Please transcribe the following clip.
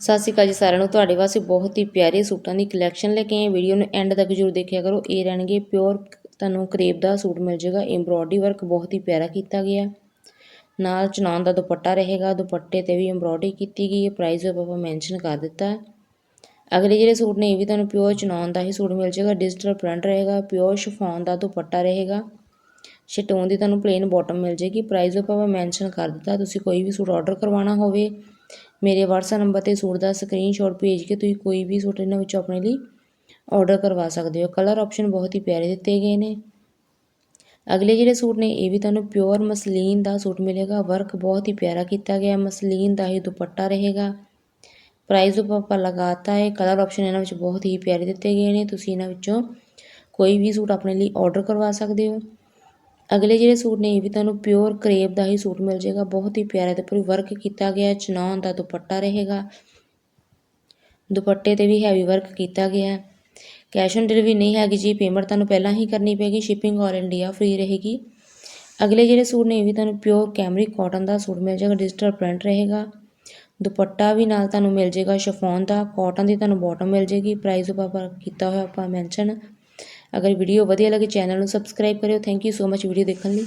ਸਤਿ ਸ਼੍ਰੀ ਅਕਾਲ ਜੀ ਸਾਰਿਆਂ ਨੂੰ। ਤੁਹਾਡੇ ਵਾਸਤੇ ਬਹੁਤ ਹੀ ਪਿਆਰੇ ਸੂਟਾਂ ਦੀ ਕਲੈਕਸ਼ਨ ਲੈ ਕੇ ਆਏ ਵੀਡੀਓ ਨੂੰ ਐਂਡ ਤੱਕ ਜ਼ਰੂਰ ਦੇਖਿਆ ਕਰੋ। ਇਹ ਰਹਿਣਗੇ ਪਿਓਰ ਤੁਹਾਨੂੰ ਕਰੇਪ ਦਾ ਸੂਟ ਮਿਲ ਜਾਏਗਾ। ਐਮਬ੍ਰੋਇਡਰੀ ਵਰਕ ਬਹੁਤ ਹੀ ਪਿਆਰਾ ਕੀਤਾ ਗਿਆ। ਨਾਲ ਚਨਾਨ ਦਾ ਦੁਪੱਟਾ ਰਹੇਗਾ। ਦੁਪੱਟੇ ਤੇ ਵੀ ਐਮਬ੍ਰੋਇਡਰੀ ਕੀਤੀ ਗਈ ਹੈ। ਪ੍ਰਾਈਸ ਆਪਾਂ ਮੈਂਸ਼ਨ ਕਰ ਦਿੱਤਾ ਅਗਲੇ ਜਿਹੜੇ ਸੂਟ ਨੇ, ਇਹ ਵੀ ਤੁਹਾਨੂੰ ਪਿਓਰ ਚਨਾਨ ਦਾ ਹੀ ਸੂਟ ਮਿਲ ਜਾਏਗਾ। ਡਿਜੀਟਲ ਪ੍ਰਿੰਟ ਰਹੇਗਾ। ਪਿਓਰ ਸ਼ਿਫੋਨ ਦਾ ਦੁਪੱਟਾ ਰਹੇਗਾ। ਸ਼ਟੋਨ ਦੀ ਤੁਹਾਨੂੰ ਪਲੇਨ ਬਾਟਮ ਮਿਲ ਜੇਗੀ ਪ੍ਰਾਈਸ ਆਪਾਂ ਮੈਂਸ਼ਨ ਕਰ ਦਿੱਤਾ। ਤੁਸੀਂ ਕੋਈ ਵੀ ਸੂਟ ਆਰਡਰ ਕਰਵਾਉਣਾ ਹੋਵੇ ਮੇਰੇ ਵਟਸਐਪ ਨੰਬਰ ਤੇ ਸੂਟ ਦਾ ਸਕਰੀਨਸ਼ਾਟ ਭੇਜ ਕੇ ਤੁਸੀਂ ਕੋਈ ਵੀ ਸੂਟ ਇਹਨਾਂ ਵਿੱਚੋਂ ਆਪਣੇ ਲਈ ਆਰਡਰ ਕਰਵਾ ਸਕਦੇ ਹੋ। ਕਲਰ ਆਪਸ਼ਨ ਬਹੁਤ ਹੀ ਪਿਆਰੇ ਦਿੱਤੇ ਗਏ ਨੇ। ਅਗਲੇ ਜਿਹੜੇ ਸੂਟ ਨੇ, ਇਹ ਵੀ ਤੁਹਾਨੂੰ ਪਿਓਰ ਮਸਲੀਨ ਦਾ ਸੂਟ ਮਿਲੇਗਾ। ਵਰਕ ਬਹੁਤ ਹੀ ਪਿਆਰਾ ਕੀਤਾ ਗਿਆ। ਮਸਲੀਨ ਦਾ ਹੀ ਦੁਪੱਟਾ ਰਹੇਗਾ। ਪ੍ਰਾਈਸ ਆਪਾਂ ਲਗਾਤਾ ਹੈ। ਕਲਰ ਆਪਸ਼ਨ ਇਹਨਾਂ ਵਿੱਚ ਬਹੁਤ ਹੀ ਪਿਆਰੇ ਦਿੱਤੇ ਗਏ ਨੇ। ਤੁਸੀਂ ਇਹਨਾਂ ਵਿੱਚੋਂ ਕੋਈ ਵੀ ਸੂਟ ਆਪਣੇ ਲਈ ਆਰਡਰ ਕਰਵਾ ਸਕਦੇ ਹੋ। ਅਗਲੇ ਜਿਹੜੇ ਸੂਟ ਨੇ, ਇਹ ਵੀ ਤੁਹਾਨੂੰ ਪਿਓਰ ਕਰੇਪ ਦਾ ਹੀ ਸੂਟ ਮਿਲ ਜਾਏਗਾ। ਬਹੁਤ ਹੀ ਪਿਆਰਾ ਤੇ ਪੂਰੀ ਵਰਕ ਕੀਤਾ ਗਿਆ ਚਨਾਨ ਦਾ ਦੁਪੱਟਾ ਰਹੇਗਾ। ਦੁਪੱਟੇ ਤੇ ਵੀ ਹੈਵੀ ਵਰਕ ਕੀਤਾ ਗਿਆ ਹੈ। ਕੈਸ਼ ਔਨ ਡਿਲੀਵਰੀ ਨਹੀਂ ਹੈਗੀ ਜੀ। ਪੇਮੈਂਟ ਤੁਹਾਨੂੰ ਪਹਿਲਾਂ ਹੀ ਕਰਨੀ ਪੈਗੀ ਸ਼ਿਪਿੰਗ ਆਲ ਇੰਡੀਆ ਫ੍ਰੀ ਰਹੇਗੀ। ਅਗਲੇ ਜਿਹੜੇ ਸੂਟ ਨੇ, ਇਹ ਵੀ ਤੁਹਾਨੂੰ ਪਿਓਰ ਕੈਮਰੀ ਕਾਟਨ ਦਾ ਸੂਟ ਮਿਲ ਜਾਏਗਾ। ਡਿਜੀਟਲ ਪ੍ਰਿੰਟ ਰਹੇਗਾ। ਦੁਪੱਟਾ ਵੀ ਨਾਲ ਤੁਹਾਨੂੰ ਮਿਲ ਜਾਏਗਾ। ਸ਼ਫੋਨ ਦਾ ਕਾਟਨ ਦੀ ਤੁਹਾਨੂੰ ਬਾਟਮ ਮਿਲ ਜਾਏਗੀ। ਪ੍ਰਾਈਸ ਆਪਾਂ ਕੀਤਾ ਹੋਇਆ ਆਪਾਂ ਮੈਂਸ਼ਨ ਅਗਰ ਵੀਡੀਓ ਵਧੀਆ ਲੱਗੇ ਚੈਨਲ ਨੂੰ ਸਬਸਕ੍ਰਾਈਬ ਕਰਿਓ। Thank you so much video ਦੇਖਣ ਲਈ।